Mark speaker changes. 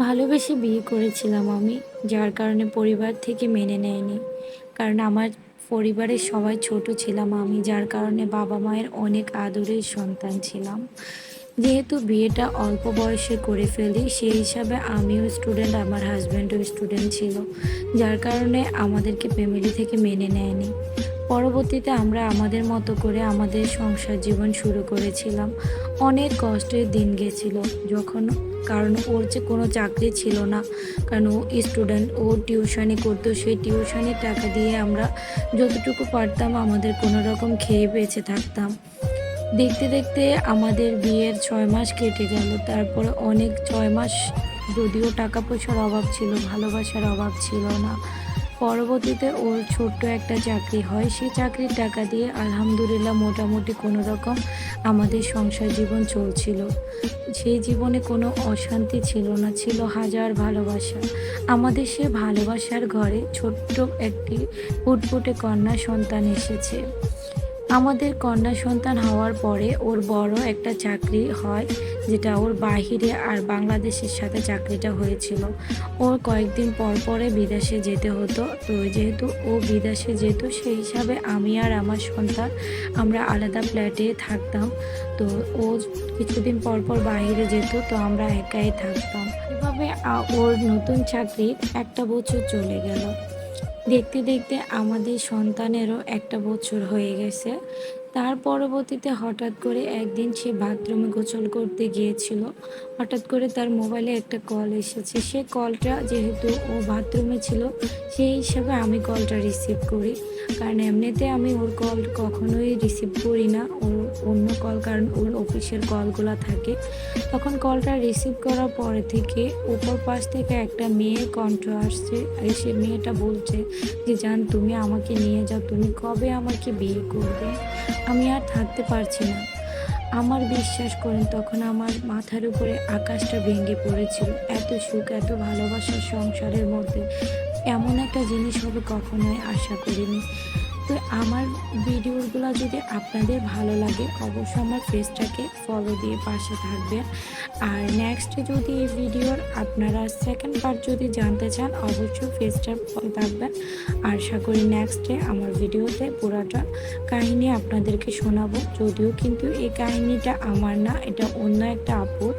Speaker 1: ভালোবেসে বিয়ে করেছিলাম আমি, যার কারণে পরিবার থেকে মেনে নেয়নি। কারণ আমার পরিবারের সবাই ছোট ছিলাম আমি, যার কারণে বাবা মায়ের অনেক আদরের সন্তান ছিলাম। যেহেতু বিয়েটা অল্প বয়সে করে ফেলি সেই হিসাবে আমিও স্টুডেন্ট, আমার হাজব্যান্ডও স্টুডেন্ট ছিল, যার কারণে আমাদেরকে ফ্যামিলি থেকে মেনে নেয়নি। পরবর্তীতে আমরা আমাদের মতো করে আমাদের সংসার জীবন শুরু করেছিলাম। অনেক কষ্টের দিন গেছিল, যখন কারণ ওর যে কোনো চাকরি ছিল না, কারণ ও স্টুডেন্ট ও টিউশনি করতো, সেই টিউশনির টাকা দিয়ে আমরা যতটুকু পারতাম আমাদের কোনো রকম খেয়ে বেঁচে থাকতাম। দেখতে দেখতে আমাদের বিয়ের ছয় মাস কেটে গেল, তারপরে অনেক ছয় মাস যদিও টাকা পয়সার অভাব ছিল, ভালোবাসার অভাব ছিল না। পরবর্তীতে ওর ছোট্ট একটা চাকরি হয়। সেই চাকরির টাকা দিয়ে আলহামদুলিল্লাহ মোটামুটি কোনো রকম আমাদের সংসার জীবন চলছিল। সেই জীবনে কোনো অশান্তি ছিল না, ছিল হাজার ভালোবাসা। আমাদের সে ভালোবাসার ঘরে ছোট্ট একটি ফুটফুটে কন্যা সন্তান এসেছে। আমাদের কন্যা সন্তান হওয়ার পরে ওর বড় একটা চাকরি হয়, যেটা ওর বাহিরে আর বাংলাদেশের সাথে চাকরিটা হয়েছিল। ওর কয়েকদিন পর পরে বিদেশে যেতে হতো, তো যেহেতু ও বিদেশে যেত, সেই হিসাবে আমি আর আমার সন্তান আমরা আলাদা ফ্ল্যাটে থাকতাম। তো ও কিছুদিন পর পর বাইরে যেত, তো আমরা একাই থাকতাম। এভাবে ওর নতুন চাকরি একটা বছর চলে গেল। দেখতে দেখতে আমাদের সন্তানেরও একটা বছর হয়ে গেছে। তার পরবর্তীতে হঠাৎ করে একদিন সে বাথরুমে গোসল করতে গিয়েছিল। হঠাৎ করে তার মোবাইলে একটা কল এসেছে। সে কলটা যেহেতু ও বাথরুমে ছিল, সেই হিসাবে আমি কলটা রিসিভ করি। কারণ এমনিতে আমি ওর কল কখনোই রিসিভ করি না। ওর অন্য কল, কারণ ওর অফিসের কলগুলো থাকে। তখন কলটা রিসিভ করার পরে থেকে উপর পাশ থেকে একটা মেয়ের কণ্ঠ আসছে। এসে মেয়েটা বলছে যে, জান, তুমি আমাকে নিয়ে যাও। তুমি কবে আমাকে বিয়ে করবে? আমি আর থাকতে পারছি না। আমার বিশ্বাস করেন, তখন আমার মাথার উপরে আকাশটা ভেঙে পড়েছিল। এত সুখ, এত ভালোবাসার সংসারের মধ্যে এমন একটা জিনিস হবে কখনোই আশা করিনি। তো আমার ভিডিওগুলো যদি আপনাদের ভালো লাগে, অবশ্যই আমার পেজটাকে ফলো দিয়ে পাশে থাকবেন। আর নেক্সট যদি এই ভিডিওর আপনারা সেকেন্ড পার্ট যদি জানতে চান, অবশ্যই পেজটা থাকবেন। আশা করি নেক্সটে আমার ভিডিওতে পুরাটা কাহিনী আপনাদেরকে শোনাবো। যদিও কিন্তু এই কাহিনীটা আমার না, এটা অন্য একটা আপুর।